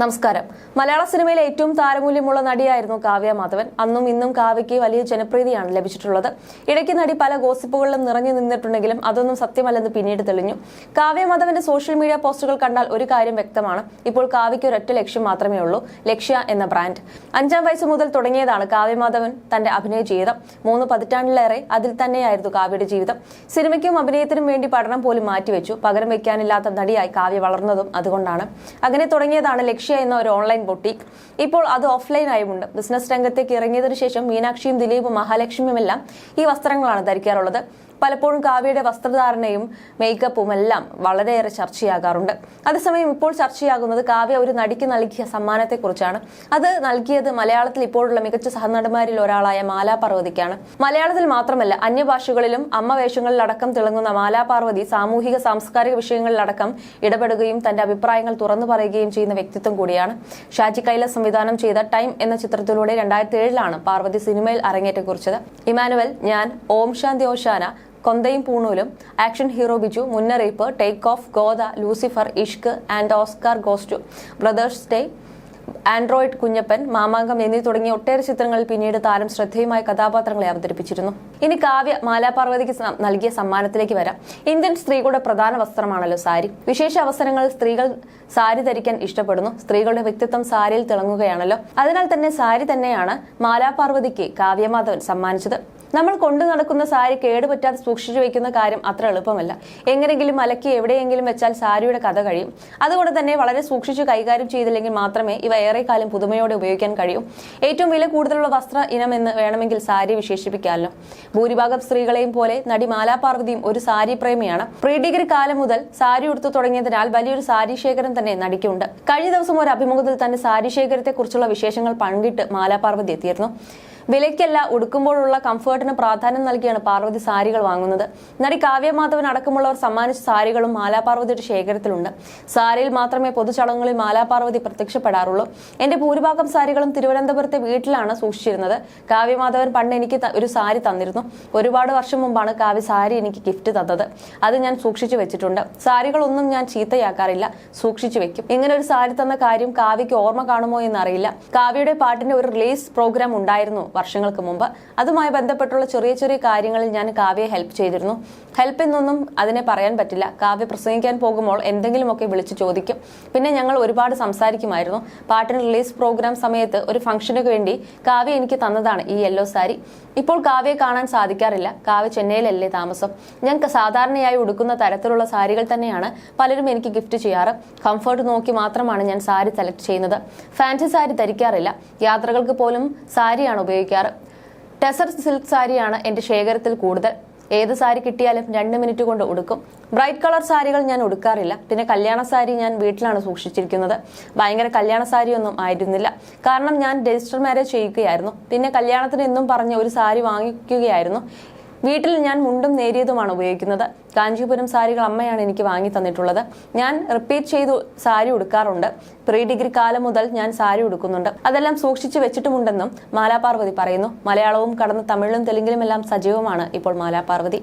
നമസ്കാരം. മലയാള സിനിമയിലെ ഏറ്റവും താരമൂല്യമുള്ള നടിയായിരുന്നു കാവ്യ മാധവൻ. അന്നും ഇന്നും കാവ്യയ്ക്ക് വലിയ ജനപ്രീതിയാണ് ലഭിച്ചിട്ടുള്ളത്. ഇടയ്ക്ക് നടി പല ഗോസിപ്പുകളിലും നിറഞ്ഞു നിന്നിട്ടുണ്ടെങ്കിലും അതൊന്നും സത്യമല്ലെന്ന് പിന്നീട് തെളിഞ്ഞു. കാവ്യ മാധവന്റെ സോഷ്യൽ മീഡിയ പോസ്റ്റുകൾ കണ്ടാൽ ഒരു കാര്യം വ്യക്തമാണ്. ഇപ്പോൾ കാവ്യയ്ക്ക് ഒരൊറ്റ ലക്ഷ്യം മാത്രമേ ഉള്ളൂ ലക്ഷ്യ എന്ന ബ്രാൻഡ്. അഞ്ചാം വയസ്സ് മുതൽ തുടങ്ങിയതാണ് കാവ്യ മാധവൻ തന്റെ അഭിനയ ജീവിതം. മൂന്ന് പതിറ്റാണ്ടിലേറെ അതിൽ തന്നെയായിരുന്നു കാവ്യയുടെ ജീവിതം. സിനിമയ്ക്കും അഭിനയത്തിനും വേണ്ടി പഠനം പോലും മാറ്റിവെച്ചു. പകരം വയ്ക്കാനില്ലാത്ത നടിയായി കാവ്യ വളർന്നതും അതുകൊണ്ടാണ്. അങ്ങനെ തുടങ്ങിയതാണ് ലക്ഷ്യ എന്ന ഒരു ഓൺലൈൻ ബൊട്ടീക്ക് ഇപ്പോൾ അത് ഓഫ്ലൈൻ ആയുമുണ്ട്. ബിസിനസ് രംഗത്തേക്ക് ഇറങ്ങിയതിനു ശേഷം മീനാക്ഷിയും ദിലീപും മഹാലക്ഷ്മിയും എല്ലാം ഈ വസ്ത്രങ്ങളാണ് ധരിക്കാറുള്ളത്. പലപ്പോഴും കാവ്യയുടെ വസ്ത്രധാരണയും മേക്കപ്പും എല്ലാം വളരെയേറെ ചർച്ചയാകാറുണ്ട്. അതേസമയം ഇപ്പോൾ ചർച്ചയാകുന്നത് കാവ്യ ഒരു നടിക്ക് നൽകിയ സമ്മാനത്തെക്കുറിച്ചാണ്. അത് നൽകിയത് മലയാളത്തിൽ ഇപ്പോഴുള്ള മികച്ച സഹനടന്മാരിൽ ഒരാളായ മാലാ പാർവതിക്കാണ്. മലയാളത്തിൽ മാത്രമല്ല അന്യഭാഷകളിലും അമ്മ വേഷങ്ങളിലടക്കം തിളങ്ങുന്ന മാലാ പാർവതി സാമൂഹിക സാംസ്കാരിക വിഷയങ്ങളിലടക്കം ഇടപെടുകയും തന്റെ അഭിപ്രായങ്ങൾ തുറന്നു പറയുകയും ചെയ്യുന്ന വ്യക്തിത്വം കൂടിയാണ്. ഷാജി കൈല സംവിധാനം ചെയ്ത ടൈം എന്ന ചിത്രത്തിലൂടെ രണ്ടായിരത്തി ഏഴിലാണ് പാർവതി സിനിമയിൽ അരങ്ങേറ്റം കുറിച്ചത്. ഇമാനുവൽ ഞാൻ ഓം ശാന്തി ഓശാന കൊന്തയും പൂണൂലും action hero Biju Munnariyippu take off Godha Lucifer Ishq and Oscar goes to brothers day android Kunjappan Mamangam എന്നീ തുടങ്ങിയ ഒട്ടേറെ ചിത്രങ്ങളിൽ പിന്നീട് താരം ശ്രദ്ധേയമായ കഥാപാത്രങ്ങളെ അവതരിപ്പിച്ചിരുന്നു. ഇനി കാവ്യ മാലാപാർവതിക്ക് നൽകിയ സമ്മാനത്തിലേക്ക് വരാം. ഇന്ത്യൻ സ്ത്രീകളുടെ പ്രധാന വസ്ത്രമാണല്ലോ സാരി. വിശേഷ അവസരങ്ങളിൽ സ്ത്രീകൾ സാരി ധരിക്കാൻ ഇഷ്ടപ്പെടുന്നു. സ്ത്രീകളുടെ വ്യക്തിത്വം സാരിയിൽ തിളങ്ങുകയാണല്ലോ. അതിനാൽ തന്നെ സാരി തന്നെയാണ് മാലാപാർവതിക്ക് കാവ്യമാധവൻ സമ്മാനിച്ചത്. നമ്മൾ കൊണ്ടു നടക്കുന്ന സാരി കേടുപറ്റാതെ സൂക്ഷിച്ചു വെക്കുന്ന കാര്യം അത്ര എളുപ്പമല്ല. എങ്ങനെങ്കിലും അലക്കി എവിടെയെങ്കിലും വെച്ചാൽ സാരിയുടെ കഥ കഴിയും. അതുകൊണ്ട് തന്നെ വളരെ സൂക്ഷിച്ചു കൈകാര്യം ചെയ്തില്ലെങ്കിൽ മാത്രമേ ഇവ ഏറെക്കാലം പുതുമയോടെ ഉപയോഗിക്കാൻ കഴിയൂ. ഏറ്റവും വില കൂടുതലുള്ള വസ്ത്ര ഇനം എന്ന് വേണമെങ്കിൽ സാരി വിശേഷിപ്പിക്കാമല്ലോ. ഭൂരിഭാഗം സ്ത്രീകളെയും പോലെ നടി മാലാപാർവതിയും ഒരു സാരി പ്രേമിയാണ്. പ്രീ ഡിഗ്രി കാലം മുതൽ സാരി ഉടുത്തു തുടങ്ങിയതിനാൽ വലിയൊരു സാരി ശേഖരം തന്നെ നടിക്കുണ്ട്. കഴിഞ്ഞ ദിവസം ഒരു അഭിമുഖത്തിൽ തന്നെ സാരി ശേഖരത്തെ കുറിച്ചുള്ള വിശേഷങ്ങൾ പങ്കിട്ട് മാലാപാർവതി എത്തിയിരുന്നു. വിലയ്ക്കല്ല ഉടുക്കുമ്പോഴുള്ള കംഫേർട്ടിന് പ്രാധാന്യം നൽകിയാണ് പാർവതി സാരികൾ വാങ്ങുന്നത്. നടി കാവ്യമാധവൻ അടക്കമുള്ളവർ സമ്മാനിച്ച സാരികളും മാലാപാർവതിയുടെ ശേഖരത്തിലുണ്ട്. സാരിയിൽ മാത്രമേ പൊതുചടങ്ങുകളിൽ മാലാപാർവതി പ്രത്യക്ഷപ്പെടാറുള്ളൂ. എന്റെ ഭൂരിഭാഗം സാരികളും തിരുവനന്തപുരത്തെ വീട്ടിലാണ് സൂക്ഷിച്ചിരുന്നത്. കാവ്യമാധവൻ പണ്ട് എനിക്ക് ഒരു സാരി തന്നിരുന്നു. ഒരുപാട് വർഷം മുമ്പാണ് കാവ്യ സാരി എനിക്ക് ഗിഫ്റ്റ് തന്നത്. അത് ഞാൻ സൂക്ഷിച്ചു വെച്ചിട്ടുണ്ട്. സാരികളൊന്നും ഞാൻ ചീത്തയാക്കാറില്ല. സൂക്ഷിച്ചു വെക്കും. ഇങ്ങനെ ഒരു സാരി തന്ന കാര്യം കാവ്യക്ക് ഓർമ്മ കാണുമോ എന്നറിയില്ല. കാവ്യയുടെ പാട്ടിന്റെ ഒരു റിലീസ് പ്രോഗ്രാം ഉണ്ടായിരുന്നു. വർഷങ്ങൾക്ക് മുമ്പ്. അതുമായി ബന്ധപ്പെട്ടുള്ള ചെറിയ ചെറിയ കാര്യങ്ങളിൽ ഞാൻ കാവ്യയെ ഹെൽപ്പ് ചെയ്തിരുന്നു. ഹെൽപ്പ് എന്നൊന്നും അതിനെ പറയാൻ പറ്റില്ല. കാവ്യ പ്രസംഗിക്കാൻ പോകുമ്പോൾ എന്തെങ്കിലുമൊക്കെ വിളിച്ച് ചോദിക്കും. പിന്നെ ഞങ്ങൾ ഒരുപാട് സംസാരിക്കുമായിരുന്നു. പാട്ടിന് റിലീസ് പ്രോഗ്രാം സമയത്ത് ഒരു ഫംഗ്ഷന് വേണ്ടി കാവ്യ എനിക്ക് തന്നതാണ് ഈ യെല്ലോ സാരി ഇപ്പോൾ കാവ്യയെ കാണാൻ സാധിക്കാറില്ല. കാവ്യ ചെന്നൈയിലല്ലേ താമസം. ഞാൻ സാധാരണയായി ഉടുക്കുന്ന തരത്തിലുള്ള സാരികൾ തന്നെയാണ് പലരും എനിക്ക് ഗിഫ്റ്റ് ചെയ്യാറ്. കംഫർട്ട് നോക്കി മാത്രമാണ് ഞാൻ സാരി സെലക്ട് ചെയ്യുന്നത്. ഫാൻസി സാരി ധരിക്കാറില്ല. യാത്രകൾക്ക് പോലും സാരിയാണ് ഉപയോഗിക്കാറ്. ടെസർ സിൽക്ക് സാരിയാണ് എന്റെ ശേഖരത്തിൽ കൂടുതൽ. ഏത് സാരി കിട്ടിയാലും രണ്ട് മിനിറ്റ് കൊണ്ട് ഉടുക്കും. ബ്രൈറ്റ് കളർ സാരികൾ ഞാൻ ഉടുക്കാറില്ല. പിന്നെ കല്യാണ സാരി ഞാൻ വീട്ടിലാണ് സൂക്ഷിച്ചിരിക്കുന്നത്. ഭയങ്കര കല്യാണ സാരിയൊന്നും ആയിരുന്നില്ല. കാരണം ഞാൻ രജിസ്റ്റർ മാരേജ് ചെയ്യുകയായിരുന്നു. പിന്നെ കല്യാണത്തിന് എന്നും പറഞ്ഞ് ഒരു സാരി വാങ്ങിക്കുകയായിരുന്നു. വീട്ടിൽ ഞാൻ മുണ്ടും നേരിയതുമാണ് ഉപയോഗിക്കുന്നത്. കാഞ്ചീപുരം സാരികൾ അമ്മയാണ് എനിക്ക് വാങ്ങി തന്നിട്ടുള്ളത്. ഞാൻ റിപ്പീറ്റ് ചെയ്തു സാരി ഉടുക്കാറുണ്ട്. പ്രീ ഡിഗ്രി കാലം മുതൽ ഞാൻ സാരി ഉടുക്കുന്നുണ്ട്. അതെല്ലാം സൂക്ഷിച്ചു വെച്ചിട്ടുമുണ്ടെന്നും മാലാപാർവതി പറയുന്നു. മലയാളവും കടന്ന് തമിഴിലും തെലുങ്കിലും എല്ലാം സജീവമാണ് ഇപ്പോൾ മാലാപാർവതി